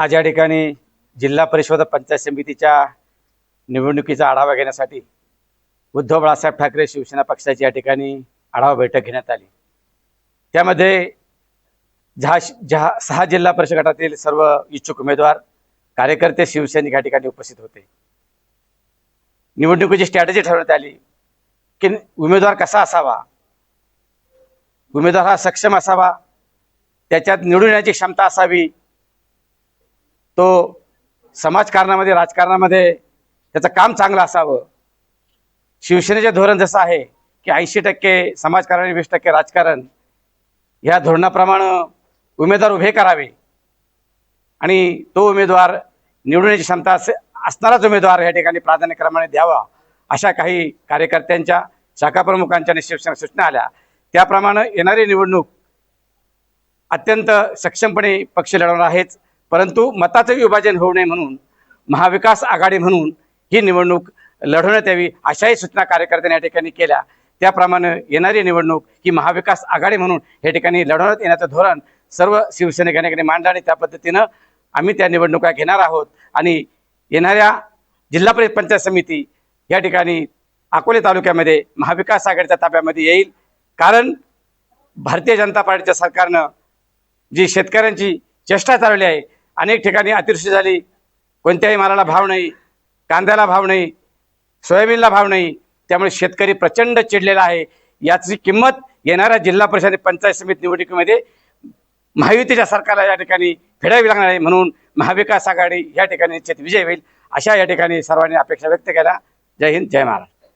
आज या ठिकाणी जिल्हा परिषद पंचायत समितीच्या निवडणुकीचा आढावा घेण्यासाठी उद्धव बाळासाहेब ठाकरे शिवसेना पक्षाची या ठिकाणी आढावा बैठक घेण्यात आली. त्यामध्ये झा जहा सहा जिल्हा परिषद गटातील सर्व इच्छुक उमेदवार कार्यकर्ते शिवसैनिक या ठिकाणी उपस्थित होते. निवडणुकीची स्ट्रॅटेजी ठरवण्यात आली की उमेदवार कसा असावा? उमेदवार हा सक्षम असावा? त्याच्यात निवडून येण्याची क्षमता असावी? तो समाजकारणामध्ये राजकारणामध्ये त्याचं काम चांगलं असावं. शिवसेनेचे धोरण जसं आहे की ऐंशी टक्के समाजकारण आणि वीस टक्के राजकारण या धोरणाप्रमाणे उमेदवार उभे करावे. आणि तो उमेदवार निवडण्याची क्षमता असे असणाराच उमेदवार या ठिकाणी प्राधान्यक्रमाने द्यावा अशा काही कार्यकर्त्यांच्या शाखाप्रमुखांच्या आणि शिवसेना सूचना आल्या. त्याप्रमाणे येणारी निवडणूक अत्यंत सक्षमपणे पक्ष लढवणार आहेच परंतु मताचं विभाजन होऊ नये म्हणून महाविकास आघाडी म्हणून ही निवडणूक लढवण्यात यावी अशाही सूचना कार्यकर्त्यांनी या ठिकाणी केल्या. त्याप्रमाणे येणारी निवडणूक ही महाविकास आघाडी म्हणून या ठिकाणी लढवण्यात येण्याचं धोरण सर्व शिवसैनिक मांडलं आणि त्या पद्धतीनं आम्ही त्या निवडणुका घेणार आहोत. आणि येणाऱ्या जिल्हा परिषद पंचायत समिती या ठिकाणी अकोले तालुक्यामध्ये महाविकास आघाडीच्या ताब्यामध्ये येईल. कारण भारतीय जनता पार्टीच्या सरकारनं जी शेतकऱ्यांची चेष्टा चालवली आहे अनेक ठिकाणी अतिवृष्टी झाली. कोणत्याही मालाला भाव नाही. कांद्याला भाव नाही. सोयाबीनला भाव नाही. त्यामुळे शेतकरी प्रचंड चिडलेला आहे. याची किंमत येणाऱ्या जिल्हा परिषद आणि पंचायत समिती निवडणुकीमध्ये महायुतीच्या सरकारला या ठिकाणी फेडावी लागणार आहे म्हणून महाविकास आघाडी या ठिकाणी निश्चित विजय होईल. अशा या ठिकाणी सर्वांनी अपेक्षा व्यक्त केल्या. जय हिंद जय महाराष्ट्र.